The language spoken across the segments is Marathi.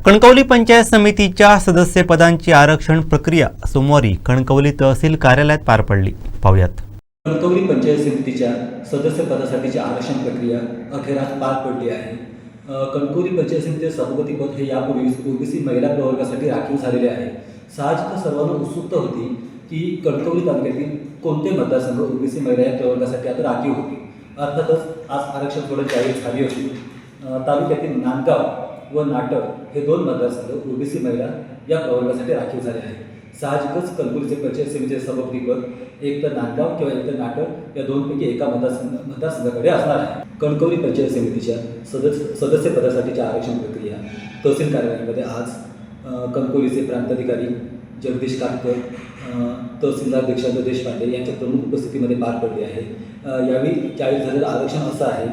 कणकवली पंचायत समितीच्या सदस्यपदांची आरक्षण प्रक्रिया सोमवारी कणकवली तहसील कार्यालयात पार पडली. पाहुयात. कणकवली पंचायत समितीच्या सदस्यपदासाठीची आरक्षण प्रक्रिया अखेर आज पार पडली आहे. कणकवली पंचायत समितीचे सभापतीपद हे यापूर्वीच ओबीसी महिला प्रवर्गासाठी राखीव झालेले आहे. साहजिकच सर्वांना उत्सुकता होती की कणकवली तालुक्यातील कोणते मतदारसंघ ओबीसी महिला या प्रवर्गासाठी आता राखीव होते अर्थातच आज आरक्षण थोडं जाहीर झाली होती. तालुक्यातील नांदगाव व नाटक हे दोन मतदारसंघ ओबीसी महिला या प्रवर्गासाठी राखीव झाले आहेत. साहजिकच कणकवलीचे पंचायत समितीचे सभापतीपद एक तर नांदगाव किंवा एक तर नाटक या दोनपैकी एका मतदारसंघ मतदारसंघाकडे असणार आहे. कणकवली पंचायत समितीच्या सदस्य सदस्यपदासाठीच्या आरक्षण प्रक्रिया तहसील कार्यालयामध्ये आज कणकवलीचे प्रांताधिकारी जगदीश काटकर तहसीलदार दीक्षांत देशपांडे यांच्या प्रमुख उपस्थितीमध्ये पार पडली आहे यावेळी जाहीर झालेलं आरक्षण असं आहे.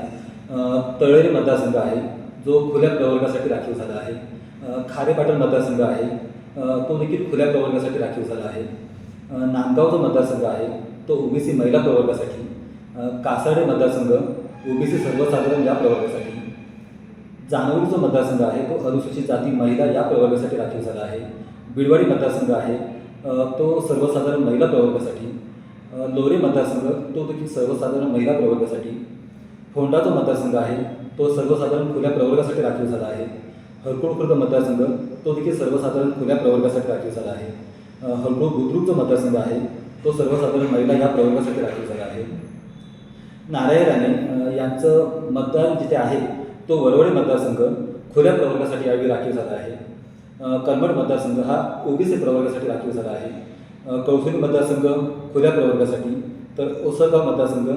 अ, तळेरे मतदारसंघ आहे. जो खुल्या प्रवर्गासाठी राखीव झाला आहे. खारे पाटण मतदारसंघ आहे. तो देखील खुल्या प्रवर्गासाठी राखीव झाला आहे. नांदगाव जो मतदारसंघ आहे तो ओबीसी महिला प्रवर्गासाठी अ, मतदारसंघ ओबीसी सर्वसाधारण या प्रवर्गासाठी जानवरी जो मतदारसंघ आहे तो अनुसूचित जाती महिला या प्रवर्गासाठी राखीव झाला आहे. बिडवाडी मतदारसंघ आहे तो सर्वसाधारण महिला प्रवर्गासाठी लोरे मतदारसंघ तो देखील सर्वसाधारण महिला प्रवर्गासाठी फोंडा जो मतदारसंघ आहे तो सर्वसाधारण खुल्या प्रवर्गासाठी राखीव झाला आहे. हरकुळ खुर्द मतदारसंघ तो देखील सर्वसाधारण खुल्या प्रवर्गासाठी राखीव झाला आहे. अ, हरकुळ बुद्रुक जो मतदारसंघ आहे तो सर्वसाधारण महिला या प्रवर्गासाठी राखीव झाला आहे. नारायण राणे यांचं मतदान जिथे आहे तो वरवडे मतदारसंघ खुल्या प्रवर्गासाठी यावेळी राखीव झाला आहे. अ, कन्नड मतदारसंघ हा ओबीसी प्रवर्गासाठी राखीव झाला आहे. अ, मतदारसंघ खुल्या प्रवर्गासाठी तर ओसरगाव मतदारसंघ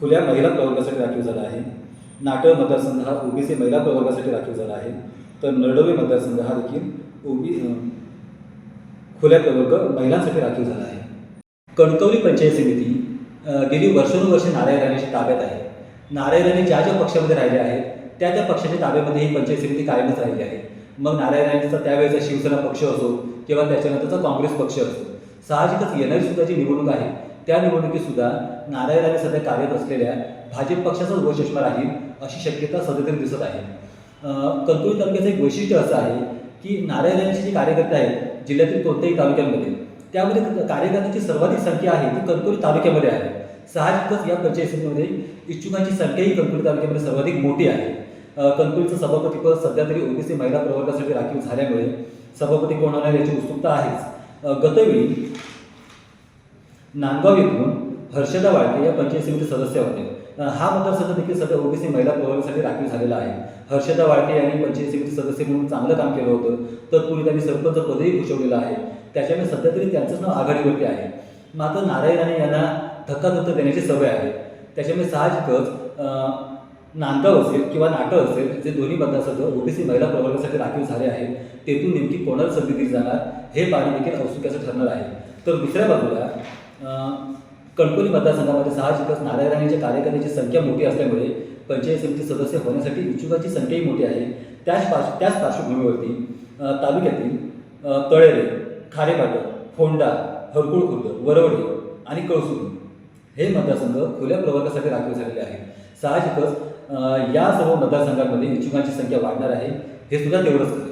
खुल्या महिला प्रवर्गासाठी राखीव झाला आहे. नाटळ मतदारसंघ हा ओबीसी महिला प्रवर्गासाठी राखीव झाला आहे. तर नरडवे मतदारसंघ हा देखील ओबी खुल्या प्रवर्ग महिलांसाठी राखीव झाला आहे. कणकवली पंचायत समिती गेली वर्षानुवर्षे नारायण राणेच्या ताब्यात आहे. नारायण राणे ज्या ज्या पक्षामध्ये राहिले आहेत त्या त्या पक्षाच्या ताब्यामध्ये ही पंचायत समिती कायमच राहिली आहे. मग नारायण राणेचा त्यावेळेचा शिवसेना पक्ष असो किंवा त्याच्यानंतरचा काँग्रेस पक्ष असो साहजिकच येणारी सुद्धा जी निवडणूक आहे त्या निवडणुकीतसुद्धा नारायण राणे सध्या कार्यरत असलेल्या भाजप पक्षाचाच वर राहील अशी शक्यता सध्या दिसत आहे. अ, कणकवली तालुक्याचं एक वैशिष्ट्य असं आहे की नारायण राणेचे जे कार्यकर्ते आहेत जिल्ह्यातील कोणत्याही तालुक्यांमध्ये त्यामध्ये कार्यकर्त्यांची सर्वाधिक संख्या आहे ती कणकवली तालुक्यामध्ये आहे. साहजिकच या पंचायतीमध्ये इच्छुकांची संख्याही कणकवली तालुक्यामध्ये सर्वाधिक मोठी आहे. अ, कणकवलीचं सभापतीपद सध्या तरी ओबीसी महिला प्रवर्गासाठी राखीव झाल्यामुळे सभापती कोण होणार याची उत्सुकता आहेच. गतवेळी नांदगाव येथून हर्षदा वाळके या पंचायत समिती सदस्य होते. हा मतदारसंघ देखील सध्या ओबीसी महिला प्रवर्गासाठी राखीव झालेला आहे. हर्षदा वाळके यांनी पंचायत समिती सदस्य म्हणून चांगलं काम केलं होतं. तत्पूर्वी त्यांनी सरपंच पदही भूषवलेलं आहे. त्याच्यामुळे सध्या तरी त्यांचंच नाव आघाडीवरती आहे. मात्र नारायण राणे यांना धक्काधक्क देण्याची सवय आहे. त्याच्यामुळे साहजिकच नांदगाव असेल किंवा नाटक असेल जे दोन्ही मतदारसंघ ओबीसी महिला प्रवर्गासाठी राखीव झाले आहेत तेथून नेमकी कोणाला संधी दिली जाणार हे पाहणे देखील औत्सुक्याचं ठरणार आहे. तर दुसऱ्या बाजूला कणकोली मतदारसंघामध्ये साहजिकच नारायण राणेच्या कार्यकर्त्यांची संख्या मोठी असल्यामुळे पंचायत समिती सदस्य होण्यासाठी इच्छुकांची संख्याही मोठी आहे. त्याच पार्श्व त्याच पार्श्वभूमीवरती तालुक्यातील तळेरे खारेपाटण फोंडा हरकुळ खुर्द वरवडे आणि कळसूर हे मतदारसंघ खुल्या प्रवर्गासाठी राखीव झालेले आहेत. साहजिकच या सर्व मतदारसंघांमध्ये इच्छुकांची संख्या वाढणार आहे. हे सुद्धा तेवढंच खरं